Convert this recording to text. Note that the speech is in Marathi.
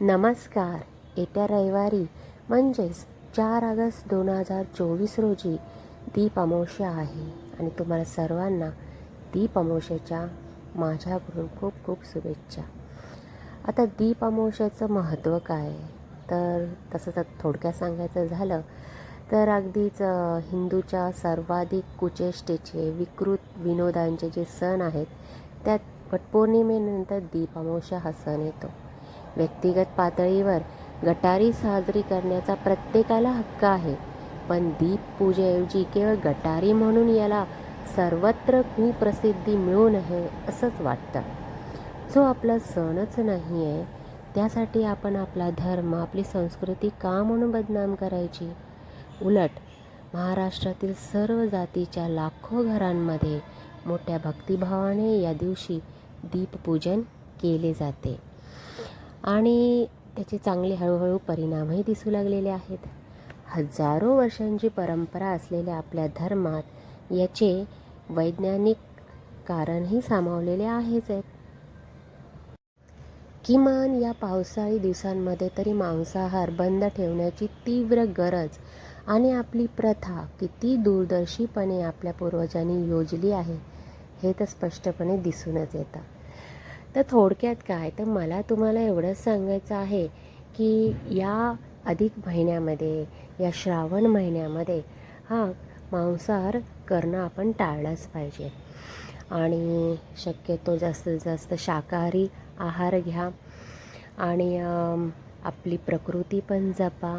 नमस्कार. येत्या रविवारी म्हणजेच चार ऑगस्ट दोन हजार चोवीस रोजी दीप अमावस्या आहे. आणि तुम्हाला सर्वांना दीप अमावस्याच्या माझ्याकडून खूप खूप शुभेच्छा. आता दीप अमावस्याचं महत्त्व काय? आहे? तर तसं तर थोडक्यात सांगायचं झालं तर अगदीच हिंदूच्या सर्वाधिक कुचेष्टेचे विकृत विनोदांचे जे सण आहेत त्यात वटपौर्णिमेनंतर दीप अमावस्या हा सण येतो. व्यक्तिगत पातळीवर गटारी साजरी करण्याचा प्रत्येकाला हक्क आहे. पण दीप पूजेऐवजी केवळ गटारी म्हणून याला सर्वत्र कुप्रसिद्धी मिळू नये असंच वाटतं. जो आपला सणच नाही आहे त्यासाठी आपण आपला धर्म आपली संस्कृती का म्हणून बदनाम करायची? उलट महाराष्ट्रातील सर्व जातीच्या लाखो घरांमध्ये मोठ्या भक्तिभावाने या दिवशी दीपपूजन केले जाते. आणि त्याचे चांगले हळूहळू परिणामही दिसू लागलेले आहेत. हजारो वर्षांची परंपरा असलेल्या आपल्या धर्मात याचे वैज्ञानिक कारणही सामावलेले आहेच आहेत. किमान या पावसाळी दिवसांमध्ये तरी मांसाहार बंद ठेवण्याची तीव्र गरज आणि आपली प्रथा किती दूरदर्शीपणे आपल्या पूर्वजांनी योजली आहे हे तर स्पष्टपणे दिसूनच येतं. तर थोडक्यात काय? तर मला तुम्हाला एवढंच सांगायचं आहे की या अधिक महिन्यामध्ये या श्रावण महिन्यामध्ये हा मांसाहार करणं आपण टाळलंच पाहिजे. आणि शक्यतो जास्तीत जास्त शाकाहारी आहार घ्या. आणि आपली प्रकृती पण जपा.